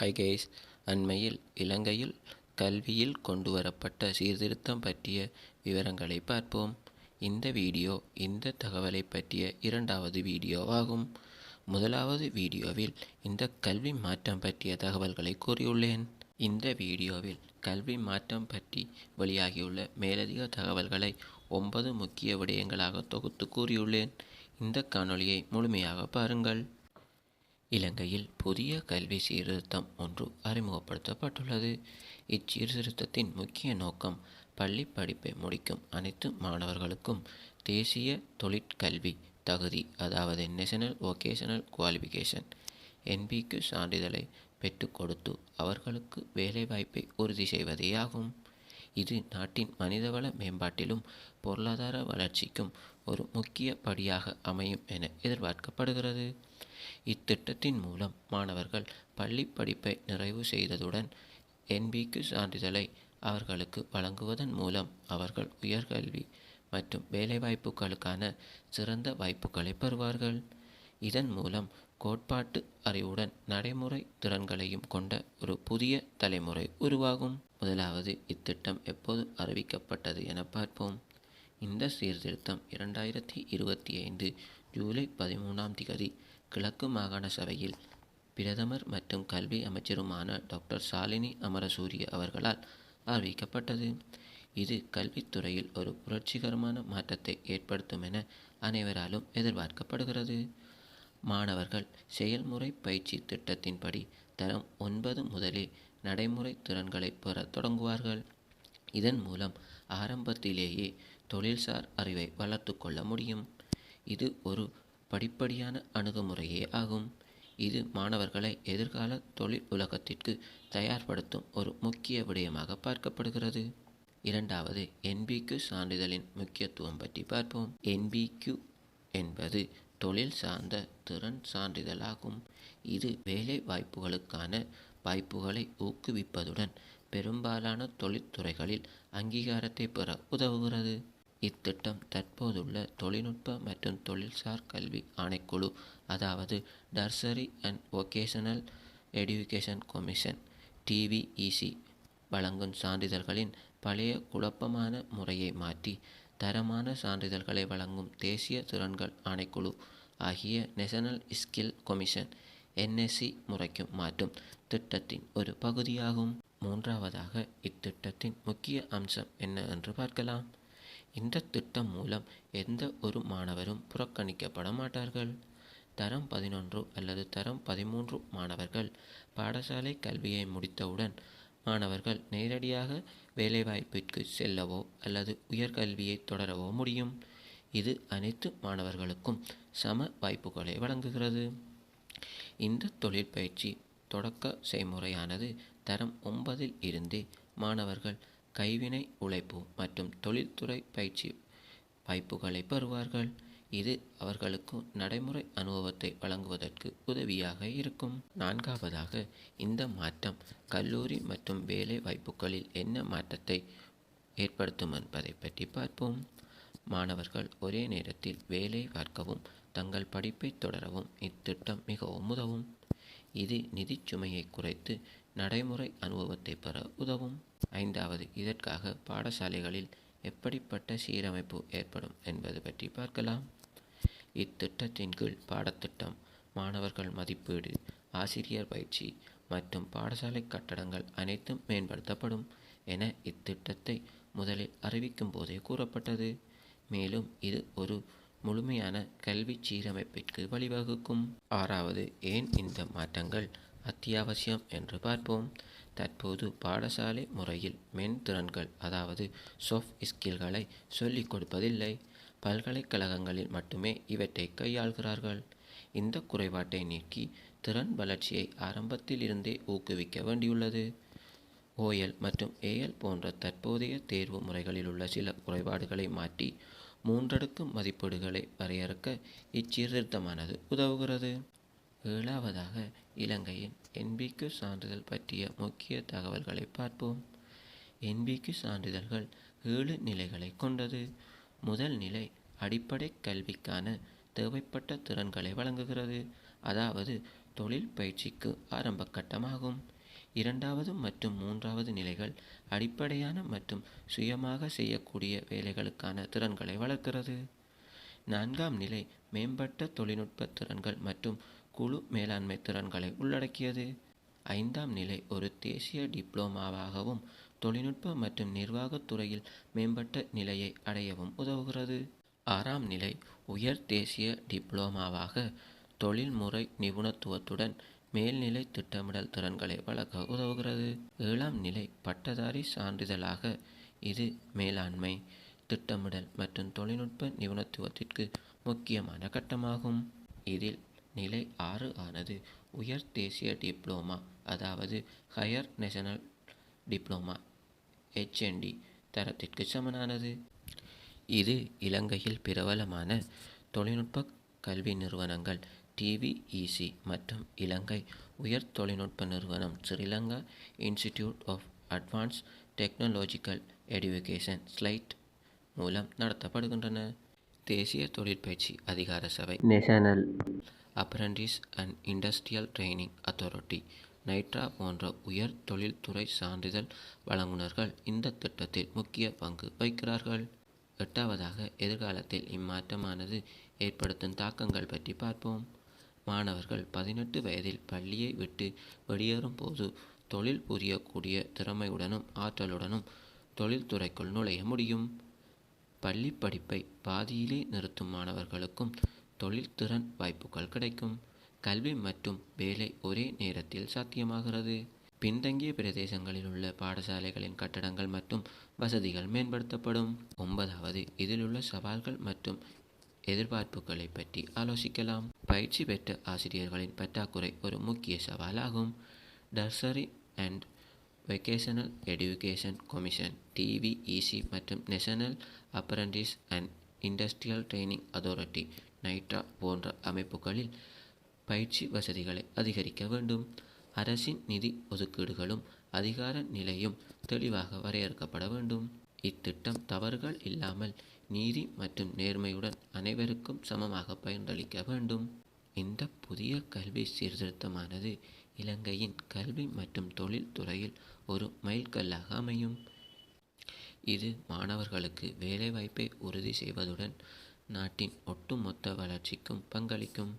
ஹைகேஸ் அண்மையில் இலங்கையில் கல்வியில் கொண்டுவரப்பட்ட சீர்திருத்தம் பற்றிய விவரங்களை பார்ப்போம். இந்த வீடியோ இந்த தகவலை பற்றிய இரண்டாவது வீடியோவாகும். முதலாவது வீடியோவில் இந்த கல்வி மாற்றம் பற்றிய தகவல்களை கூறியுள்ளேன். இந்த வீடியோவில் கல்வி மாற்றம் பற்றி வெளியாகியுள்ள மேலதிக தகவல்களை ஒன்பது முக்கிய விடயங்களாக தொகுத்து கூறியுள்ளேன். இந்த காணொளியை முழுமையாக பாருங்கள். இலங்கையில் புதிய கல்வி சீர்திருத்தம் ஒன்று அறிமுகப்படுத்தப்பட்டுள்ளது. இச்சீர்திருத்தத்தின் முக்கிய நோக்கம் பள்ளி படிப்பை முடிக்கும் அனைத்து மாணவர்களுக்கும் தேசிய தொழிற்கல்வி தகுதி அதாவது நேஷனல் வொகேஷனல் குவாலிஃபிகேஷன் என்பிக்கு சான்றிதழை பெற்றுக் கொடுத்து அவர்களுக்கு வேலைவாய்ப்பை உறுதி செய்வதேயாகும். இது நாட்டின் மனிதவள மேம்பாட்டிலும் பொருளாதார வளர்ச்சிக்கும் ஒரு முக்கிய படியாக அமையும் என எதிர்பார்க்கப்படுகிறது. இத்திட்டத்தின் மூலம் மாணவர்கள் பள்ளி படிப்பை நிறைவு செய்ததுடன் என்பிக்கு சான்றிதழை அவர்களுக்கு வழங்குவதன் மூலம் அவர்கள் உயர்கல்வி மற்றும் வேலைவாய்ப்புகளுக்கான சிறந்த வாய்ப்புகளை பெறுவார்கள். இதன் மூலம் கோட்பாட்டு அறிவுடன் நடைமுறை திறன்களையும் கொண்ட ஒரு புதிய தலைமுறை உருவாகும். முதலாவது இத்திட்டம் எப்போது அறிவிக்கப்பட்டது என பார்ப்போம். இந்த சீர்திருத்தம் இரண்டாயிரத்தி இருபத்தி ஐந்து ஜூலை பதிமூணாம் திகதி கிழக்கு மாகாண சபையில் பிரதமர் மற்றும் கல்வி அமைச்சருமான டாக்டர் சாலினி அமரசூரிய அவர்களால் அறிவிக்கப்பட்டது. இது கல்வித்துறையில் ஒரு புரட்சிகரமான மாற்றத்தை ஏற்படுத்தும் என அனைவராலும் எதிர்பார்க்கப்படுகிறது. மாணவர்கள் செயல்முறை பயிற்சி திட்டத்தின்படி தரம் ஒன்பது முதலே நடைமுறை திறன்களை பெற தொடங்குவார்கள். இதன் மூலம் ஆரம்பத்திலேயே தொழில்சார் அறிவை வளர்த்து கொள்ள முடியும். இது ஒரு படிப்படியான அணுகுமுறையே ஆகும். இது மாணவர்களை எதிர்கால தொழில் உலகத்திற்கு தயார்படுத்தும் ஒரு முக்கிய விடயமாக பார்க்கப்படுகிறது. இரண்டாவது என்பிக்யூ சான்றிதழின் முக்கியத்துவம் பற்றி பார்ப்போம். என்பிக்யூ என்பது தொழில் சார்ந்த திறன் சான்றிதழாகும். இது வேலை வாய்ப்புகளுக்கான வாய்ப்புகளை ஊக்குவிப்பதுடன் பெரும்பாலான தொழிற்துறைகளில் அங்கீகாரத்தை பெற உதவுகிறது. இத்திட்டம் தற்போதுள்ள தொழில்நுட்ப மற்றும் தொழில்சார் கல்வி ஆணைக்குழு அதாவது tertiary and vocational education commission TVEC வழங்கும் சான்றிதழ்களின் பழைய குழப்பமான முறையை மாற்றி தரமான சான்றிதழ்களை வழங்கும் தேசிய திறன்கள் ஆணைக்குழு ஆகிய நேஷனல் ஸ்கில் கமிஷன் என்எஸ்சி முறைக்கும் மாற்றும் திட்டத்தின் ஒரு பகுதியாகும். மூன்றாவதாக இத்திட்டத்தின் முக்கிய அம்சம் என்ன என்று பார்க்கலாம். இந்த திட்டம் மூலம் எந்த ஒரு மாணவரும் புறக்கணிக்கப்பட மாட்டார்கள். தரம் பதினொன்று அல்லது தரம் பதிமூன்று மாணவர்கள் பாடசாலை கல்வியை முடித்தவுடன் மாணவர்கள் நேரடியாக வேலைவாய்ப்பிற்கு செல்லவோ அல்லது உயர்கல்வியை தொடரவோ முடியும். இது அனைத்து மாணவர்களுக்கும் சம வாய்ப்புகளை வழங்குகிறது. இந்த தொழிற்பயிற்சி தொடக்க செய்முறையானது தரம் ஒன்பதில் இருந்தே மாணவர்கள் கைவினை உழைப்பு மற்றும் தொழில்துறை பயிற்சி வாய்ப்புகளை பெறுவார்கள். இது அவர்களுக்கு நடைமுறை அனுபவத்தை வழங்குவதற்கு உதவியாக இருக்கும். நான்காவதாக இந்த மாற்றம் கல்லூரி மற்றும் வேலை வாய்ப்புகளில் என்ன மாற்றத்தை ஏற்படுத்தும் என்பதை பற்றி பார்ப்போம். மாணவர்கள் ஒரே நேரத்தில் வேலை பார்க்கவும் தங்கள் படிப்பை தொடரவும் இத்திட்டம் மிகவும் உதவும். இது நிதிச் சுமையை குறைத்து நடைமுறை அனுபவத்தை பெற உதவும். ஐந்தாவது இதற்காக பாடசாலைகளில் எப்படிப்பட்ட சீரமைப்பு ஏற்படும் என்பது பற்றி பார்க்கலாம். இத்திட்டத்தின் கீழ் பாடத்திட்டம் மாணவர்கள் மதிப்பீடு ஆசிரியர் பயிற்சி மற்றும் பாடசாலை கட்டடங்கள் அனைத்தும் மேம்படுத்தப்படும் என இத்திட்டத்தை முதலில் அறிவிக்கும் போதே கூறப்பட்டது. மேலும் இது ஒரு முழுமையான கல்வி சீரமைப்பிற்கு வழிவகுக்கும். ஆறாவது ஏன் இந்த மாற்றங்கள் அத்தியாவசியம் என்று பார்ப்போம். தற்போது பாடசாலை முறையில் மென் திறன்கள் அதாவது சாஃப்ட் ஸ்கில்களை சொல்லிக் கொடுப்பதில்லை. பல்கலைக்கழகங்களில் மட்டுமே இவற்றை கையாள்கிறார்கள். இந்த குறைபாட்டை நீக்கி திறன் வளர்ச்சியை ஆரம்பத்திலிருந்தே ஊக்குவிக்க வேண்டியுள்ளது. ஓஎல் மற்றும் ஏஎல் போன்ற தற்போதைய தேர்வு முறைகளில் உள்ள சில குறைபாடுகளை மாற்றி மூன்றடுக்கு மதிப்பீடுகளை வரையறுக்க இச்சீர்திருத்தமானது உதவுகிறது. ஏழாவதாக இலங்கையின் என்பிக்கு சான்றிதழ் பற்றிய முக்கிய தகவல்களை பார்ப்போம். என்பிக்கு சான்றிதழ்கள் ஏழு நிலைகளை கொண்டது. முதல் நிலை அடிப்படை கல்விக்கான தேவைப்பட்ட திறன்களை வழங்குகிறது. அதாவது தொழில் பயிற்சிக்கு ஆரம்ப கட்டமாகும். இரண்டாவது மற்றும் மூன்றாவது நிலைகள் அடிப்படையான மற்றும் சுயமாக செய்யக்கூடிய வேலைகளுக்கான திறன்களை வளர்க்கிறது. நான்காம் நிலை மேம்பட்ட தொழில்நுட்ப திறன்கள் மற்றும் குழு மேலாண்மை திறன்களை உள்ளடக்கியது. ஐந்தாம் நிலை ஒரு தேசிய டிப்ளோமாவாகவும் தொழில்நுட்ப மற்றும் நிர்வாகத் துறையில் மேம்பட்ட நிலையை அடையவும் உதவுகிறது. ஆறாம் நிலை உயர் தேசிய டிப்ளோமாவாக தொழில்முறை நிபுணத்துவத்துடன் மேல்நிலை திட்டமிடல் திறன்களை வளர்க்க உதவுகிறது. ஏழாம் நிலை பட்டதாரி சான்றிதழாக இது மேலாண்மை திட்டமிடல் மற்றும் தொழில்நுட்ப நிபுணத்துவத்திற்கு முக்கியமான கட்டமாகும். இதில் நிலை ஆறு ஆனது உயர் தேசிய டிப்ளோமா அதாவது ஹையர் நேஷனல் டிப்ளோமா ஹெச்என்டி தரத்திற்கு சமனானது. இது இலங்கையில் பிரபலமான தொழில்நுட்ப கல்வி நிறுவனங்கள் டிவிஇசி மற்றும் இலங்கை உயர் தொழில்நுட்ப நிறுவனம் Sri Lanka institute of advance technological education SLIATE மூலம் நடத்தப்படுகின்றன. தேசிய தொழிற்பயிற்சி அதிகார சபை national apprentice and industrial training authority NAITA போன்ற உயர் தொழில்துறை சான்றிதழ் வழங்குனர்கள் இந்த திட்டத்தில் முக்கிய பங்கு வகிக்கிறார்கள். எட்டாவதாக எதிர்காலத்தில் இம்மாற்றமானது ஏற்படுத்தும் தாக்கங்கள் பற்றி பார்ப்போம். மாணவர்கள் பதினெட்டு வயதில் பள்ளியை விட்டு வெளியேறும் போது தொழில் புரியக்கூடிய திறமையுடனும் ஆற்றலுடனும் தொழில்துறைக்குள் நுழைய முடியும். பள்ளி படிப்பை பாதியிலே நிறுத்தும் மாணவர்களுக்கும் தொழில்திறன் வாய்ப்புகள் கிடைக்கும். கல்வி மற்றும் வேலை ஒரே நேரத்தில் சாத்தியமாகிறது. பின்தங்கிய பிரதேசங்களில் உள்ள பாடசாலைகளின் கட்டடங்கள் மற்றும் வசதிகள் மேம்படுத்தப்படும். ஒன்பதாவது இதிலுள்ள சவால்கள் மற்றும் எதிர்பார்ப்புகளை பற்றி ஆலோசிக்கலாம். பயிற்சி பெற்ற ஆசிரியர்களின் பற்றாக்குறை ஒரு முக்கிய சவாலாகும். Tertiary and vocational education commission TVEC மற்றும் national apprentice and industrial training authority NAITA போன்ற அமைப்புகளில் பயிற்சி வசதிகளை அதிகரிக்க வேண்டும். அரசின் நிதி ஒதுக்கீடுகளும் அதிகார நிலையும் தெளிவாக வரையறுக்கப்பட வேண்டும். இத்திட்டம் தவறுகள் இல்லாமல் நீதி மற்றும் நேர்மையுடன் அனைவருக்கும் சமமாக பயனளிக்க வேண்டும். இந்த புதிய கல்வி சீர்திருத்தமானது இலங்கையின் கல்வி மற்றும் தொழில் துறையில் ஒரு மைல்கல்லாக அமையும். இது மாணவர்களுக்கு வேலைவாய்ப்பை உறுதி செய்வதுடன் நாட்டின் ஒட்டுமொத்த வளர்ச்சிக்கும் பங்களிக்கும்.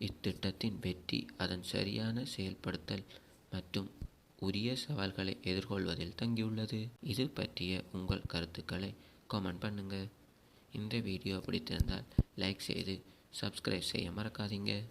இத்திட்டத்தின் வெற்றி அதன் சரியான செயல்படுத்தல் மற்றும் உரிய சவால்களை எதிர்கொள்வதில் தங்கியுள்ளது. இது பற்றிய உங்கள் கருத்துக்களை கமெண்ட் பண்ணுங்கள் இந்த வீடியோ பிடித்திருந்தால் லைக் செய்து சப்ஸ்கிரைப் செய்ய மறக்காதீங்க.